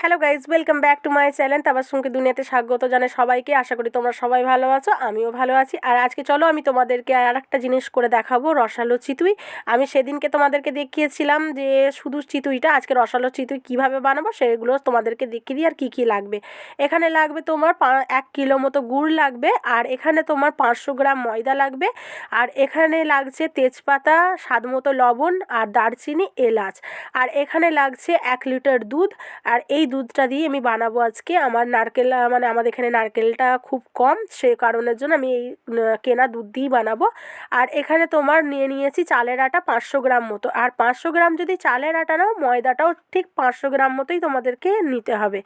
Hello guys welcome back to my channel তাবার সঙ্গে দুনিয়াতে স্বাগত জানাই সবাইকে। আশা করি তোমরা সবাই ভালো আছো, আমিও ভালো আছি। আর আজকে চলো আমি তোমাদেরকে আর একটা জিনিস করে দেখাবো, রসালো চিতুই। আমি সেদিনকে তোমাদেরকে দেখিয়েছিলাম যে শুধু চিতুইটা, আজকে রসালো চিতুই কীভাবে বানাবো সেগুলো তোমাদেরকে দেখিয়ে দিই আর কী কী লাগবে। এখানে লাগবে তোমার এক কিলো মতো গুড় লাগবে আর এখানে তোমার পাঁচশো গ্রাম ময়দা লাগবে। আর এখানে লাগছে তেজপাতা, স্বাদ মতো লবণ আর দারচিনি, এলাচ। আর এখানে লাগছে এক লিটার দুধ। আর এই দুধটা দিয়ে আমি বানাবো আজকে। আমার নারকেল মানে আমাদের এখানে নারকেলটা খুব কম, সে কারণের জন্য আমি এই কেনা দুধ দিয়েই বানাবো। আর এখানে তোমার নিয়ে নিয়েছি চালের আটা পাঁচশো গ্রাম মতো। আর পাঁচশো গ্রাম যদি চালের আটা নাও, ময়দাটাও ঠিক পাঁচশো গ্রাম মতোই তোমাদেরকে নিতে হবে।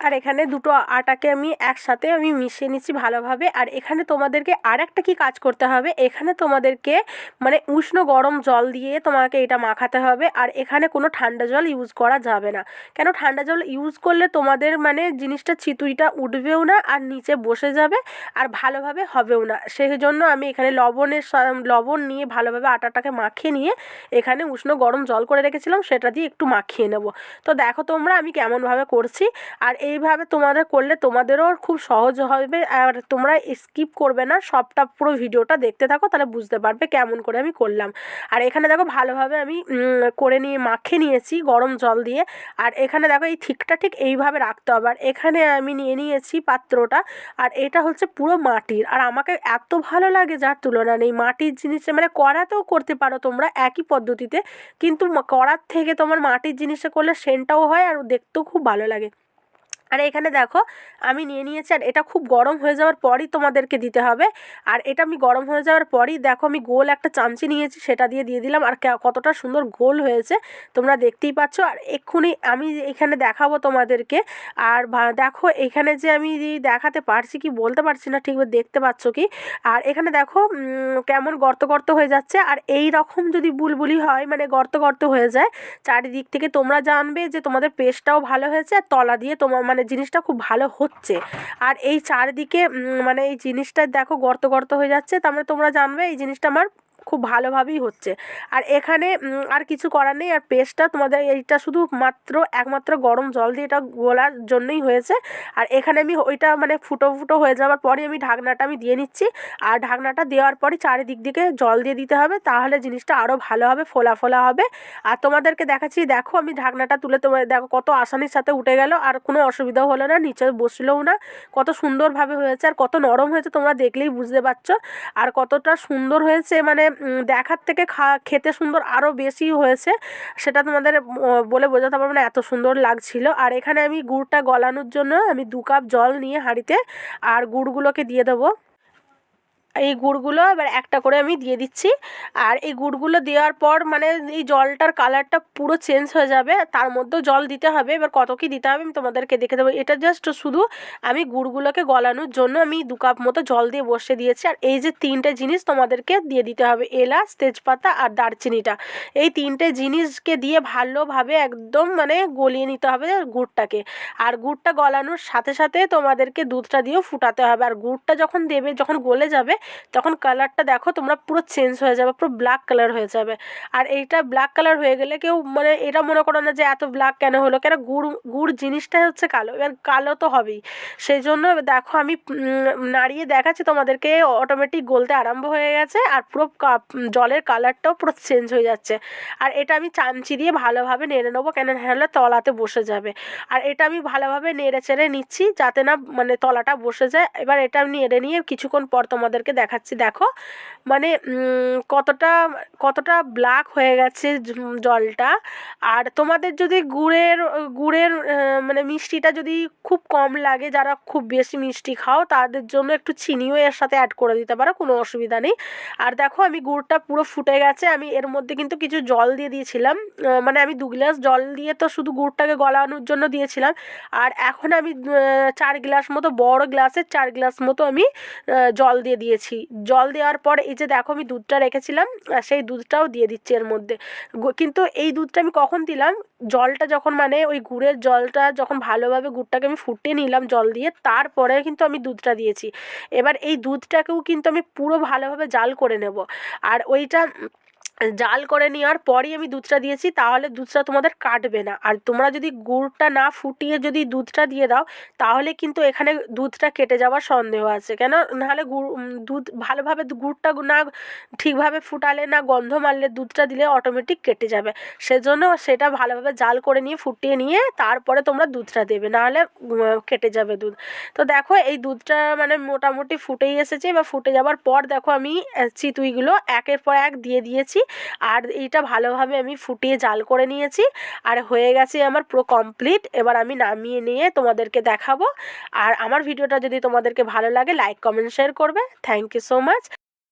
আর এখানে দুটো আটাকে আমি একসাথে আমি মিশিয়ে নিচ্ছি ভালোভাবে। আর এখানে তোমাদেরকে আর একটা কী কাজ করতে হবে? এখানে তোমাদেরকে মানে উষ্ণ গরম জল দিয়ে তোমাকে এটা মাখাতে হবে। আর এখানে কোনো ঠান্ডা জল ইউজ করা যাবে না। কেন? ঠান্ডা জল ইউজ করলে তোমাদের মানে জিনিসটা চিতুইটা উঠবেও না আর নিচে বসে যাবে আর ভালোভাবে হবেও না। সেই জন্য আমি এখানে লবণের লবণ নিয়ে ভালোভাবে আটাটাকে মাখিয়ে নিয়ে এখানে উষ্ণ গরম জল করে রেখেছিলাম, সেটা দিয়ে একটু মাখিয়ে নেব। তো দেখো তোমরা আমি কেমনভাবে করছি। আর এইভাবে তোমাদের করলে তোমাদেরও খুব সহজ হবে। আর তোমরা স্কিপ করবে না, সবটা পুরো ভিডিওটা দেখতে থাকো, তাহলে বুঝতে পারবে কেমন করে আমি করলাম। আর এখানে দেখো ভালোভাবে আমি করে নিয়ে, মাখে নিয়েছি গরম জল দিয়ে। আর এখানে দেখো এই ঠিকটা ঠিক এইভাবে রাখতে হবে। আর এখানে আমি নিয়ে নিয়েছি পাত্রটা, আর এটা হচ্ছে পুরো মাটির। আর আমাকে এত ভালো লাগে যার তুলনা নেই। মাটির জিনিসে মানে কড়াতেও করতে পারো তোমরা একই পদ্ধতিতে, কিন্তু কড়ার থেকে তোমার মাটির জিনিসে করলে সেন্টটাও হয় আর দেখতেও খুব ভালো লাগে। আর এখানে দেখো, আমি নিয়ে নিয়েছি আর এটা খুব গরম হয়ে যাওয়ার পরই তোমাদেরকে দিতে হবে। আর এটা আমি গরম হয়ে যাওয়ার পরই দেখো, আমি গোল একটা চামচি নিয়েছি, সেটা দিয়ে দিয়ে দিলাম। আর কতটা সুন্দর গোল হয়েছে, তোমরা দেখতেই পাচ্ছ। আর এক্ষুনি আমি এখানে দেখাবো তোমাদেরকে। আর দেখো, এখানে যে আমি দেখাতে পারছি কি বলতে পারছি না ঠিকভাবে দেখতে পাচ্ছ কি? আর এখানে দেখো কেমন গর্ত গর্ত হয়ে যাচ্ছে। আর এই রকম যদি বুলবুলি হয় মানে গর্ত গর্ত হয়ে যায়, চারিদিক থেকে তোমরা জানবে যে তোমাদের পেস্টটাও ভালো হয়েছে, আর তলা দিয়ে তোমার মানে জিনিসটা খুব ভালো হচ্ছে। আর এই চারিদিকে মানে এই জিনিসটা দেখো গর্ত গর্ত হয়ে যাচ্ছে। তার মানে তোমরা জানবে এই জিনিসটা আমার খুব ভালোভাবেই হচ্ছে। আর এখানে আর কিছু করার নেই। আর পেস্টটা তোমাদের এইটা শুধু মাত্র, একমাত্র গরম জল দিয়ে এটা গোলার জন্যই হয়েছে। আর এখানে আমি ওইটা মানে ফুটো ফুটো হয়ে যাওয়ার পরই আমি ঢাকনাটা আমি দিয়ে নিচ্ছি। আর ঢাকনাটা দেওয়ার পরই চারিদিক দিকে জল দিয়ে দিতে হবে। তাহলে জিনিসটা আরও ভালো হবে, ফোলা ফোলা হবে। আর তোমাদেরকে দেখাচ্ছি, দেখো আমি ঢাকনাটা তুলে তোমার দেখো কত আসানির সাথে উঠে গেল। আর কোনো অসুবিধাও হলো না, নিচে বসলেও না। কত সুন্দরভাবে হয়েছে আর কত নরম হয়েছে তোমরা দেখলেই বুঝতে পারছ। আর কতটা সুন্দর হয়েছে মানে দেখার থেকে খা, খেতে সুন্দর আরও বেশি হয়েছে। সেটা তোমাদের বলে বোঝাতে পারব না, এত সুন্দর লাগছিল। আর এখানে আমি গুড়টা গলানোর জন্য আমি দু কাপ জল নিয়ে হাঁড়িতে আর গুড়গুলোকে দিয়ে দেবো। এই গুড়গুলো এবার একটা করে আমি দিয়ে দিচ্ছি। আর এই গুড়গুলো দেওয়ার পর মানে এই জলটার কালারটা পুরো চেঞ্জ হয়ে যাবে, তার মধ্যেও জল দিতে হবে। এবার কত কী দিতে হবে আমি তোমাদেরকে দেখে দেবো। এটা জাস্ট শুধু আমি গুড়গুলোকে গলানোর জন্য আমি দু কাপ মতো জল দিয়ে বসে দিয়েছি। আর এই যে তিনটে জিনিস তোমাদেরকে দিয়ে দিতে হবে, এলাচ, তেজপাতা আর দারচিনিটা। এই তিনটে জিনিসকে দিয়ে ভালোভাবে একদম মানে গলিয়ে নিতে হবে গুড়টাকে। আর গুড়টা গলানোর সাথে সাথে তোমাদেরকে দুধটা দিয়েও ফুটাতে হবে। আর গুড়টা যখন দেবে, যখন গলে যাবে তখন কালারটা দেখো তোমরা পুরো চেঞ্জ হয়ে যাবে, পুরো ব্ল্যাক কালার হয়ে যাবে। আর এইটা ব্ল্যাক কালার হয়ে গেলে কেউ মানে এটা মনে করো না যে এত ব্ল্যাক কেন হলো, কেন গুড় গুড় জিনিসটাই হচ্ছে কালো, এবার কালো তো হবেই। সেই জন্য দেখো আমি নাড়িয়ে দেখাচ্ছি তোমাদেরকে অটোমেটিক গলতে আরম্ভ হয়ে গেছে আর পুরো জলের কালারটাও পুরো চেঞ্জ হয়ে যাচ্ছে। আর এটা আমি চামচি দিয়ে ভালোভাবে নেড়ে নেব, কেন হলে তলাতে বসে যাবে। আর এটা আমি ভালোভাবে নেড়ে চেড়ে নিচ্ছি যাতে না মানে তলাটা বসে যায়। এবার এটা আমি নেড়ে নিয়ে কিছুক্ষণ পর তোমাদেরকে দেখাচ্ছি। দেখো মানে কতটা কতটা ব্ল্যাক হয়ে গেছে জলটা। আর তোমাদের যদি গুড়ের গুড়ের মানে মিষ্টিটা যদি খুব কম লাগে, যারা খুব বেশি মিষ্টি খাও, তাদের জন্য একটু চিনিও এর সাথে অ্যাড করে দিতে পারো, কোনো অসুবিধা নেই। আর দেখো, আমি গুড়টা পুরো ফুটে গেছে। আমি এর মধ্যে কিন্তু কিছু জল দিয়ে দিয়েছিলাম। মানে আমি দু গ্লাস জল দিয়ে তো শুধু গুড়টাকে গলানোর জন্য দিয়েছিলাম। আর এখন আমি চার গ্লাস মতো, বড় গ্লাসের চার গ্লাস মতো আমি জল দিয়ে দিয়েছি। জল দেওয়ার পর এই যে দেখো আমি দুধটা রেখেছিলাম সেই দুধটাও দিয়ে দিচ্ছি এর মধ্যে। কিন্তু এই দুধটা আমি কখন দিলাম? জলটা যখন মানে ওই গুড়ের জলটা যখন ভালোভাবে গুড়টাকে আমি ফুটিয়ে নিলাম জল দিয়ে, তারপরে কিন্তু আমি দুধটা দিয়েছি। এবার এই দুধটাকেও কিন্তু আমি পুরো ভালোভাবে জাল করে নেব। আর ওইটা জাল করে নেওয়ার পরই আমি দুধটা দিয়েছি, তাহলে দুধটা তোমাদের কাটবে না। আর তোমরা যদি গুড়টা না ফুটিয়ে যদি দুধটা দিয়ে দাও, তাহলে কিন্তু এখানে দুধটা কেটে যাওয়ার সন্দেহ আছে। কেন? নাহলে গুড় দুধ ভালোভাবে গুড়টা না ঠিকভাবে ফুটালে না গন্ধ মারলে দুধটা দিলে অটোমেটিক কেটে যাবে। সেজন্য সেটা ভালোভাবে জাল করে নিয়ে, ফুটিয়ে নিয়ে তারপরে তোমরা দুধটা দেবে, নাহলে কেটে যাবে দুধ। তো দেখো, এই দুধটা মানে মোটামুটি ফুটেই এসেছে। বা ফুটে যাওয়ার পর দেখো আমি চিতুইগুলো একের পর এক দিয়ে দিয়েছি। আর এইটা ভালোভাবে আমি ফুটিয়ে জাল করে নিয়েছি। আর হয়ে গেছে আমার পুরো কমপ্লিট এবার আমি নামিয়ে নিয়ে তোমাদেরকে দেখাবো। আর আমার ভিডিওটা যদি তোমাদেরকে ভালো লাগে লাইক কমেন্ট শেয়ার করবে। Thank you so much